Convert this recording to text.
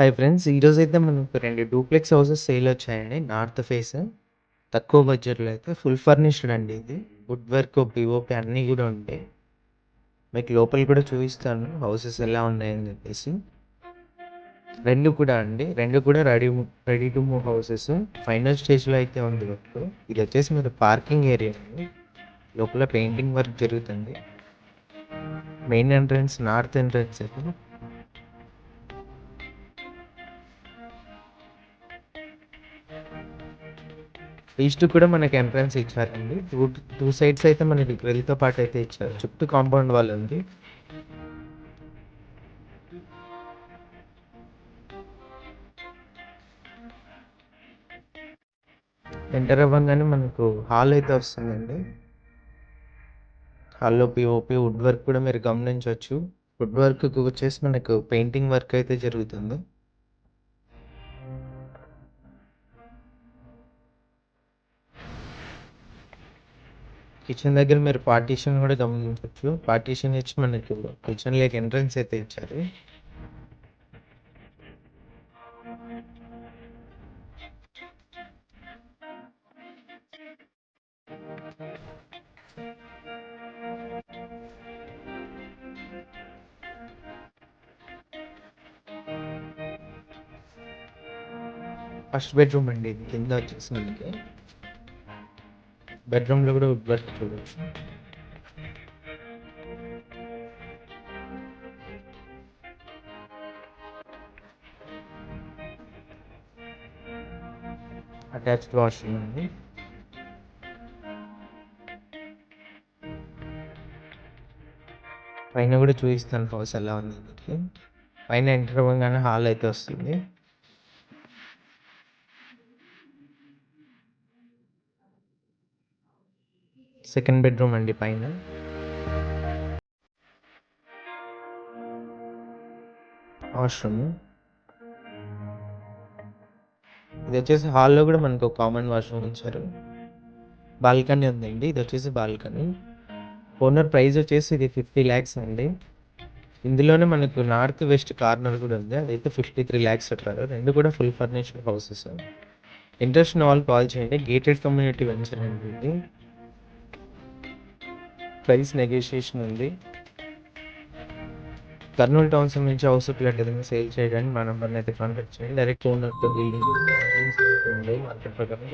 Hi friends ఈరోజు అయితే మనకు రెండు డూప్లెక్స్ హౌసెస్ సేల్ వచ్చాయండి. నార్త్ ఫేస్ తక్కువ బడ్జెట్లో అయితే ఫుల్ ఫర్నిష్డ్ అండి ఇది. వుడ్ వర్క్ పిఓపి అన్నీ కూడా ఉంటాయి. మీకు లోపల కూడా చూపిస్తాను హౌసెస్ ఎలా ఉన్నాయని చెప్పేసి. రెండు కూడా అండి. రెండు కూడా ready ready to move houses final స్టేజ్లో అయితే ఉంది వర్క్ ఇది వచ్చేసి మీరు పార్కింగ్ ఏరియా అండి. లోపల పెయింటింగ్ వర్క్ జరుగుతుంది. మెయిన్ ఎంట్రన్స్ నార్త్ ఎంట్రన్స్ అయితే ఈస్ట్ కూడా మనకి ఎంట్రన్స్ ఇచ్చారండి. టూ టూ సైడ్స్ అయితే మనకి గ్రిల్తో పాటు అయితే ఇచ్చారు. చుట్టూ కాంపౌండ్ వాళ్ళు ఉంది. ఎంటర్ అవ్వగానే మనకు హాల్ అయితే వస్తుందండి. హాల్లో పిఓపి వుడ్ వర్క్ కూడా మీరు గమనించవచ్చు. వుడ్ వర్క్ వచ్చేసి మనకు పెయింటింగ్ వర్క్ అయితే జరుగుతుంది. కిచెన్ దగ్గర మీరు పార్టీషన్ కూడా గమనించవచ్చు. పార్టీషన్ ఇచ్చి మనకి కిచెన్ లేక ఎంట్రన్స్ అయితే ఇచ్చారు. ఫస్ట్ బెడ్రూమ్ అండి ఇది. కింద వచ్చేసి మనకి. బెడ్రూమ్లో కూడా బెస్ట్ చూడవచ్చు అటాచ్డ్ వాష్రూమ్ అండి. పైన కూడా చూపిస్తాను హౌస్ ఎలా ఉంది పైన ఎంటర్ అవ్వగానే హాల్ అయితే వస్తుంది. సెకండ్ బెడ్రూమ్ అండి పైన. వాష్రూమ్. ఇది వచ్చేసి హాల్లో కూడా మనకు కామన్ వాష్రూమ్ ఉంచారు. బాల్కనీ ఉందండి ఇది వచ్చేసి బాల్కనీ. ఓనర్ ప్రైస్ వచ్చేసి ఇది ఫిఫ్టీ ల్యాక్స్ అండి. ఇందులోనే మనకు నార్త్ వెస్ట్ కార్నర్ కూడా ఉంది అదైతే ఫిఫ్టీ త్రీ ల్యాక్స్ చెప్పారు రెండు కూడా ఫుల్ ఫర్నిష్డ్ హౌసెస్. ఇంట్రెస్ట్ వాళ్ళు కాల్ చేయండి గేటెడ్ కమ్యూనిటీ వెంచర్ అండి ప్రైస్ నెగోషియేషన్ ఉంది. కర్నూలు టౌన్ నుంచి హౌస్ ప్లాట్ ఏదైనా సేల్ చేయడానికి మా నెంబర్ని అయితే కాంటాక్ట్ చేయండి. డైరెక్ట్ ఓనర్తో డీలింగ్ మార్కెట్ ప్రకారం